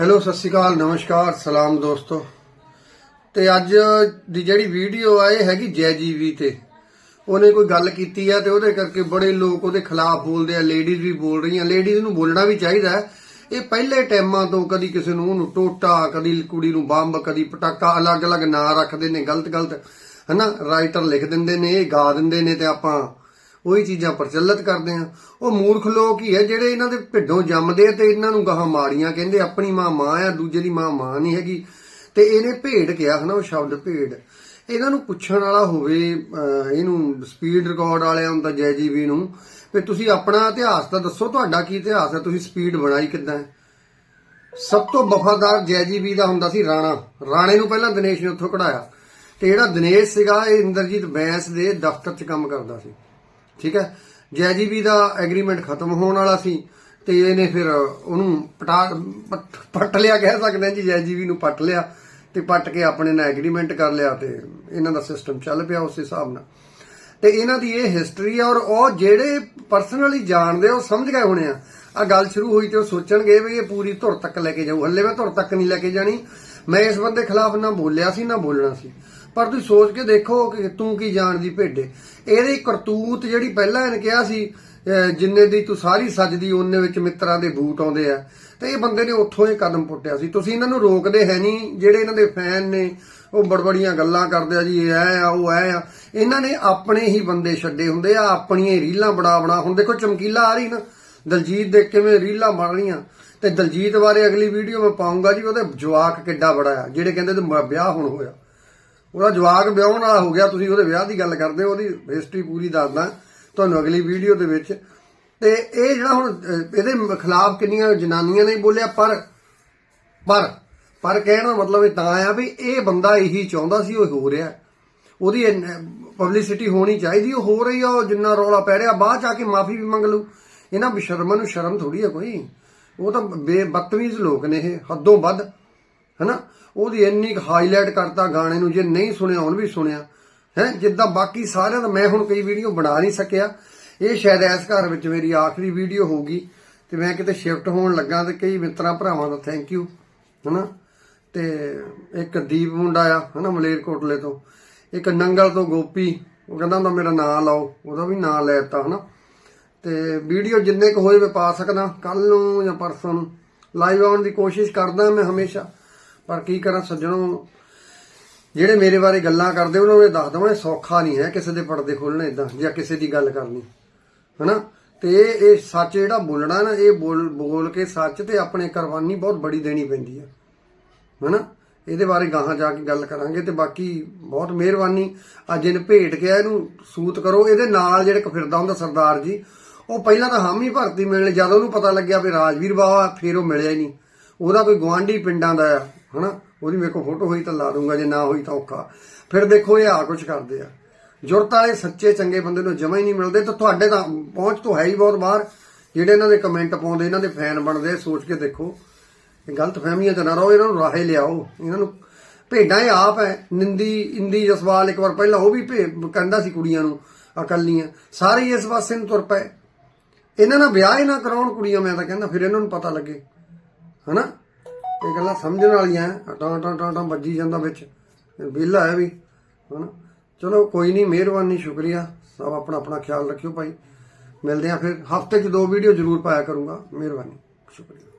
Hello, ਸਤਿ ਸ਼੍ਰੀ ਅਕਾਲ, ਨਮਸਕਾਰ, ਸਲਾਮ ਦੋਸਤੋ। ਤੇ ਅੱਜ ਦੀ ਜਿਹੜੀ ਵੀਡੀਓ ਆ, ਇਹ ਹੈਗੀ ਜੈ ਜੀਵੀ ਤੇ। ਉਹਨੇ ਕੋਈ ਗੱਲ ਕੀਤੀ ਆ ਤੇ ਉਹਦੇ ਕਰਕੇ ਬੜੇ ਲੋਕ ਉਹਦੇ ਖਿਲਾਫ ਬੋਲਦੇ ਆ ਲੇਡੀਜ਼ ਵੀ ਬੋਲ ਰਹੀਆਂ। ਲੇਡੀਜ਼ ਨੂੰ ਬੋਲਣਾ ਵੀ ਚਾਹੀਦਾ ਇਹ ਪਹਿਲੇ ਟਾਈਮਾਂ ਤੋਂ ਕਦੀ ਕਿਸੇ ਨੂੰ ਉਹਨੂੰ ਟੋਟਾ, ਕਦੀ ਕੁੜੀ ਨੂੰ ਬੰਬ, ਕਦੀ ਪਟਾਕਾ, ਅਲੱਗ-ਅਲੱਗ ਨਾਂ ਰੱਖਦੇ ਨੇ, ਗਲਤ-ਗਲਤ, ਹਨਾ? ਰਾਈਟਰ ਲਿਖ ਦਿੰਦੇ ਨੇ, ਇਹ ਗਾ ਦਿੰਦੇ ਨੇ ਤੇ ਆਪਾਂ ਉਹੀ ਚੀਜ਼ਾਂ ਪ੍ਰਚਲਿਤ ਕਰਦੇ ਆ। ਉਹ ਮੂਰਖ ਲੋਕ ਹੀ ਆ ਜਿਹੜੇ ਇਹਨਾਂ ਦੇ ਢਿੱਡੋਂ ਜੰਮਦੇ ਆ ਤੇ ਇਹਨਾਂ ਨੂੰ ਗਾਹਾਂ ਮਾੜੀਆਂ ਕਹਿੰਦੇ ਆਪਣੀ ਮਾਂ ਮਾਂ ਆ, ਦੂਜੇ ਦੀ ਮਾਂ ਮਾਂ ਨਹੀਂ ਹੈਗੀ। ਤੇ ਇਹਨੇ ਭੇਡ ਕਿਹਾ ਹਨਾ, ਉਹ ਸ਼ਬਦ ਭੇਡ। ਇਹਨਾਂ ਨੂੰ ਪੁੱਛਣ ਵਾਲਾ ਹੋਵੇ ਇਹਨੂੰ ਸਪੀਡ ਰਿਕਾਰਡ ਵਾਲਿਆਂ ਨੂੰ ਤਾਂ ਜੈ ਜੀਵੀ ਨੂੰ। ਵੀ ਤੁਸੀਂ ਆਪਣਾ ਇਤਿਹਾਸ ਤਾਂ ਦੱਸੋ, ਤੁਹਾਡਾ ਕੀ ਇਤਿਹਾਸ ਹੈ ਤੁਸੀਂ ਸਪੀਡ ਬਣਾਈ ਕਿੱਦਾਂ ਹੈ? ਸਭ ਤੋਂ ਵਫਾਦਾਰ ਜੈਜੀਬੀ ਦਾ ਹੁੰਦਾ ਸੀ ਰਾਣਾ। ਰਾਣੇ ਨੂੰ ਪਹਿਲਾਂ ਦਿਨੇਸ਼ ਨੇ ਉੱਥੋਂ ਕਢਾਇਆ। ਤੇ ਜਿਹੜਾ ਦਿਨੇਸ਼ ਸੀਗਾ, ਇਹ ਇੰਦਰਜੀਤ ਬੈਂਸ ਦੇ ਦਫ਼ਤਰ 'ਚ ਕੰਮ ਕਰਦਾ ਸੀ। ਠੀਕ ਹੈ? ਜੈਜੀਬੀ ਦਾ ਐਗਰੀਮੈਂਟ ਖਤਮ ਹੋਣ ਵਾਲਾ ਸੀ ਤੇ ਇਹਨੇ ਫਿਰ ਉਹਨੂੰ ਪਟਾ, ਪੱਟ- ਲਿਆ ਕਹਿ ਸਕਦੇ ਹਾਂ ਜੀ ਜੈਜੀਬੀ ਨੂੰ ਪੱਟ ਲਿਆ ਤੇ ਪੱਟ ਕੇ ਆਪਣੇ ਨਾਲ ਐਗਰੀਮੈਂਟ ਕਰ ਲਿਆ ਤੇ ਇਹਨਾਂ ਦਾ ਸਿਸਟਮ ਚੱਲ ਪਿਆ ਉਸ ਹਿਸਾਬ ਨਾਲ। ਤੇ ਇਹਨਾਂ ਦੀ ਇਹ ਹਿਸਟਰੀ ਆ ਔਰ ਉਹ ਜਿਹੜੇ ਪਰਸਨਲੀ ਜਾਣਦੇ ਉਹ ਸਮਝ ਗਏ ਹੋਣੇ ਆ। ਆ ਗੱਲ ਸ਼ੁਰੂ ਹੋਈ ਤੇ ਉਹ ਸੋਚਣਗੇ ਵੀ ਇਹ ਪੂਰੀ ਧੁਰ ਤੱਕ ਲੈ ਕੇ ਜਾਊ। ਹੱਲੇ ਮੈਂ ਧੁਰ ਤੱਕ ਨਹੀਂ ਲੈ ਕੇ ਜਾਣੀ। ਮੈਂ ਇਸ ਬੰਦੇ ਖਿਲਾਫ ਨਾ ਬੋਲਿਆ ਸੀ, ਨਾ ਬੋਲਣਾ ਸੀ। ਪਰ ਤੁਸੀਂ ਸੋਚ ਕੇ ਦੇਖੋ ਕਿ ਤੂੰ ਕੀ ਜਾਣਦੀ ਭੇਡੇ। ਇਹਦੀ ਕਰਤੂਤ ਜਿਹੜੀ ਪਹਿਲਾਂ ਇਹਨੇ ਕਿਹਾ ਸੀ ਜਿੰਨੇ ਦੀ ਤੂੰ ਸਾਰੀ ਸੱਜਦੀ, ਉਹਨੇ ਵਿੱਚ ਮਿੱਤਰਾਂ ਦੇ ਬੂਟ ਆਉਂਦੇ ਆ। ਤੇ ਇਹ ਬੰਦੇ ਨੇ ਉੱਥੋਂ ਹੀ ਕਦਮ ਪੁੱਟਿਆ ਸੀ। ਤੁਸੀਂ ਇਹਨਾਂ ਨੂੰ ਰੋਕਦੇ ਹੈ ਨਹੀਂ, ਜਿਹੜੇ ਇਹਨਾਂ ਦੇ ਫੈਨ ਨੇ, ਉਹ ਬੜਬੜੀਆਂ ਗੱਲਾਂ ਕਰਦੇ ਆ ਜੀ, ਇਹ ਐ ਆ, ਉਹ ਐ ਆ। ਇਹਨਾਂ ਨੇ ਆਪਣੇ ਹੀ ਬੰਦੇ ਛੱਡੇ ਹੁੰਦੇ ਆ, ਆਪਣੀਆਂ ਹੀ ਰੀਲਾਂ ਬਣਾ ਬਣਾ। ਹੁਣ ਦੇਖੋ ਚਮਕੀਲਾ ਆ ਰਹੀ ਨਾ, ਦਲਜੀਤ ਦੇ ਕਿਵੇਂ ਰੀਲਾਂ ਬਣ ਰਹੀਆਂ। ਤੇ ਦਲਜੀਤ ਬਾਰੇ ਅਗਲੀ ਵੀਡੀਓ ਮੈਂ ਪਾਉਂਗਾ ਜੀ, ਉਹਦੇ ਜਵਾਕ ਕਿੱਡਾ ਬੜਾ ਆ, ਜਿਹੜੇ ਕਹਿੰਦੇ ਤੇ ਮ- ਵਿਆਹ ਹੁਣ ਹੋਇਆ। ਉਹਦਾ ਜਵਾਕ ਵਿਆਹਣ ਵਾਲਾ ਹੋ ਗਿਆ, ਤੁਸੀਂ ਉਹਦੇ ਵਿਆਹ ਦੀ ਗੱਲ ਕਰਦੇ ਹੋ, ਉਹਦੀ ਹਿਸਟਰੀ ਪੂਰੀ ਦੱਸਦਾ ਤੁਹਾਨੂੰ ਅਗਲੀ ਵੀਡੀਓ ਦੇ ਵਿੱਚ। ਤੇ ਇਹ ਜਿਹੜਾ ਹੁਣ ਇਹਦੇ ਖਿਲਾਫ ਕਿੰਨੀਆਂ ਜਨਾਨੀਆਂ ਨੇ ਬੋਲਿਆ, ਪਰ ਪਰ ਪਰ ਕਹਿਣ ਦਾ ਮਤਲਬ ਇਹ ਤਾਂ ਆ ਵੀ ਇਹ ਬੰਦਾ ਇਹੀ ਚਾਹੁੰਦਾ ਸੀ, ਉਹ ਹੋ ਰਿਹਾ। ਉਹਦੀ ਪਬਲਿਸਿਟੀ ਹੋਣੀ ਚਾਹੀਦੀ, ਉਹ ਹੋ ਰਹੀ ਆ, ਉਹ ਜਿੰਨਾ ਰੌਲਾ ਪੈ ਰਿਹਾ, ਬਾਅਦ ਚ ਆ ਕੇ ਮਾਫੀ ਵੀ ਮੰਗ ਲੂ ਇਹਨਾਂ ਬਸ਼ਰਮਾਂ ਨੂੰ ਸ਼ਰਮ ਥੋੜੀ ਆ ਕੋਈ। ਉਹ ਤਾਂ ਬੇਬਤਮੀਜ਼ ਲੋਕ ਨੇ ਇਹ, ਹੱਦੋਂ ਵੱਧ। ਹਨਾ? ਉਹਦੀ ਇੰਨੀ ਕੁ ਹਾਈਲਾਈਟ ਕਰਤਾ ਗਾਣੇ ਨੂੰ, ਜੇ ਨਹੀਂ ਸੁਣਿਆ, ਹੁਣ ਵੀ ਸੁਣਿਆ। ਹੈ? ਜਿੱਦਾਂ ਬਾਕੀ ਸਾਰਿਆਂ ਦਾ, ਮੈਂ ਹੁਣ ਕਈ ਵੀਡੀਓ ਬਣਾ ਨਹੀਂ ਸਕਿਆ। ਇਹ ਸ਼ਾਇਦ ਇਸ ਘਰ ਵਿੱਚ ਮੇਰੀ ਆਖਰੀ ਵੀਡੀਓ ਹੋਊਗੀ ਤੇ ਮੈਂ ਕਿਤੇ ਸ਼ਿਫਟ ਹੋਣ ਲੱਗਾ ਤੇ ਕਈ ਮਿੱਤਰਾਂ ਭਰਾਵਾਂ ਦਾ ਥੈਂਕ ਯੂ ਹਨਾ? ਤੇ ਇੱਕ ਦੀਪ ਮੁੰਡਾ ਆ, ਹਨਾ ਮਲੇਰਕੋਟਲੇ ਤੋਂ। ਇੱਕ ਨੰਗਲ ਤੋਂ ਗੋਪੀ, ਉਹ ਕਹਿੰਦਾ ਹੁੰਦਾ, ਮੇਰਾ ਨਾਂ ਲਾਓ। ਉਹਦਾ ਵੀ ਨਾਂ ਲੈ ਦਿੱਤਾ, ਹਨਾ? ਤੇ ਵੀਡੀਓ ਜਿੰਨੇ ਕੁ ਹੋਏ ਮੈਂ ਪਾ ਸਕਦਾ ਕੱਲ ਨੂੰ ਜਾਂ ਪਰਸੋਂ ਨੂੰ। ਲਾਈਵ ਆਉਣ ਦੀ ਕੋਸ਼ਿਸ਼ ਕਰਦਾ ਮੈਂ ਹਮੇਸ਼ਾ। ਪਰ ਕੀ ਕਰਾਂ ਸੱਜਣੋ? ਜਿਹੜੇ ਮੇਰੇ ਬਾਰੇ ਗੱਲਾਂ ਕਰਦੇ, ਉਹਨਾਂ ਨੂੰ ਇਹ ਦੱਸ ਦਵਾਂ, ਇਹ ਸੌਖਾ ਨਹੀਂ ਹੈ ਕਿਸੇ ਦੇ ਪਰਦੇ ਖੋਲਣੇ ਇਦਾਂ ਜਾਂ ਕਿਸੇ ਦੀ ਗੱਲ ਕਰਨੀ, ਹਨਾ? ਤੇ ਇਹ ਇਹ ਸੱਚ ਜਿਹੜਾ ਬੋਲਣਾ ਨਾ, ਇਹ ਬੋਲ ਬੋਲ ਕੇ ਸੱਚ ਤੇ ਆਪਣੇ ਕੁਰਬਾਨੀ ਬਹੁਤ ਬੜੀ ਦੇਣੀ ਪੈਂਦੀ ਹੈ ਹਨਾ? ਇਹਦੇ ਬਾਰੇ ਗਾਹਾਂ ਜਾ ਕੇ ਗੱਲ ਕਰਾਂਗੇ ਤੇ ਬਾਕੀ ਬਹੁਤ ਮਿਹਰਬਾਨੀ। ਅੱਜ ਇਹਨ ਭੇਟ ਕੇ ਇਹਨੂੰ ਸੂਤ ਕਰੋ। ਇਹਦੇ ਨਾਲ ਜਿਹੜੇ ਇੱਕ ਫਿਰਦਾ ਹੁੰਦਾ ਸਰਦਾਰ ਜੀ, ਉਹ ਪਹਿਲਾਂ ਤਾਂ ਹਾਮੀ ਭਰਤੀ ਮਿਲਣ ਜਦ ਉਹਨੂੰ ਪਤਾ ਲੱਗਿਆ ਵੀ ਰਾਜਵੀਰ ਬਾਵਾ, ਫਿਰ ਉਹ ਮਿਲਿਆ ਹੀ ਨਹੀਂ। ਉਹਦਾ ਕੋਈ ਗਵਾਂਢੀ ਪਿੰਡਾਂ ਦਾ ਆ ਹਨਾ? ਉਹਦੀ ਮੇਰੇ ਕੋਲ ਫੋਟੋ ਹੋਈ ਤਾਂ ਲਾ ਦੂੰਗਾ ਜੇ ਨਾ ਹੋਈ ਤਾਂ ਔਖਾ। ਫਿਰ ਦੇਖੋ ਇਹ ਆ ਕੁਝ ਕਰਦੇ ਆ। ਜੁਰਤ ਵਾਲੇ ਸੱਚੇ ਚੰਗੇ ਬੰਦੇ ਨੂੰ ਜਮਾ ਹੀ ਨਹੀਂ ਮਿਲਦੇ, ਤਾਂ ਤੁਹਾਡੇ ਤਾਂ ਪਹੁੰਚ ਤੋਂ ਹੈ ਹੀ ਬਹੁਤ ਬਾਹਰ। ਜਿਹੜੇ ਇਹਨਾਂ ਦੇ ਕਮੈਂਟ ਪਾਉਂਦੇ, ਇਹਨਾਂ ਦੇ ਫੈਨ ਬਣਦੇ, ਸੋਚ ਕੇ ਦੇਖੋ। ਇਹ ਗਲਤ ਫਹਿਮੀਆਂ ਚ ਨਾ ਰਹੋ, ਇਹਨਾਂ ਨੂੰ ਰਾਹੇ ਲਿਆਓ। ਇਹਨਾਂ ਨੂੰ ਭੇਡਾਂ ਇਹ ਆਪ ਹੈ ਨਿੰਦੀ, ਇੰਦੀ, ਜਸਵਾਲ ਇੱਕ ਵਾਰ ਪਹਿਲਾਂ ਉਹ ਵੀ ਭੇ, ਕਹਿੰਦਾ ਸੀ ਕੁੜੀਆਂ ਨੂੰ, ਅਕਲੀਆਂ। ਸਾਰੇ ਹੀ ਇਸ ਪਾਸੇ ਨੂੰ ਤੁਰ ਪਏ। ਇਹਨਾਂ ਨਾਲ ਵਿਆਹ ਹੀ ਨਾ ਕਰਾਉਣ ਕੁੜੀਆਂ, ਮੈਂ ਤਾਂ ਕਹਿੰਦਾ, ਫਿਰ ਇਹਨਾਂ ਨੂੰ ਪਤਾ ਲੱਗੇ। ਹਨਾ? ਇਹ ਗੱਲਾਂ ਸਮਝਣ ਵਾਲੀਆਂ ਹੈ। ਟਾਂ ਟਾਂ ਟਾਂ ਟਾਂ, ਵੱਜੀ ਜਾਂਦਾ ਵਿੱਚ। ਵਿਹਲਾ ਹੈ ਵੀ, ਹਨਾ? ਚਲੋ ਕੋਈ ਨਹੀਂ ਮਿਹਰਬਾਨੀ, ਸ਼ੁਕਰੀਆ। ਸਭ ਆਪਣਾ ਆਪਣਾ ਖਿਆਲ ਰੱਖਿਓ ਭਾਈ। ਮਿਲਦੇ ਆ ਫਿਰ। ਹਫ਼ਤੇ 'ਚ ਦੋ ਵੀਡੀਓ ਜ਼ਰੂਰ ਪਾਇਆ ਕਰੂੰਗਾ। ਮਿਹਰਬਾਨੀ, ਸ਼ੁਕਰੀਆ।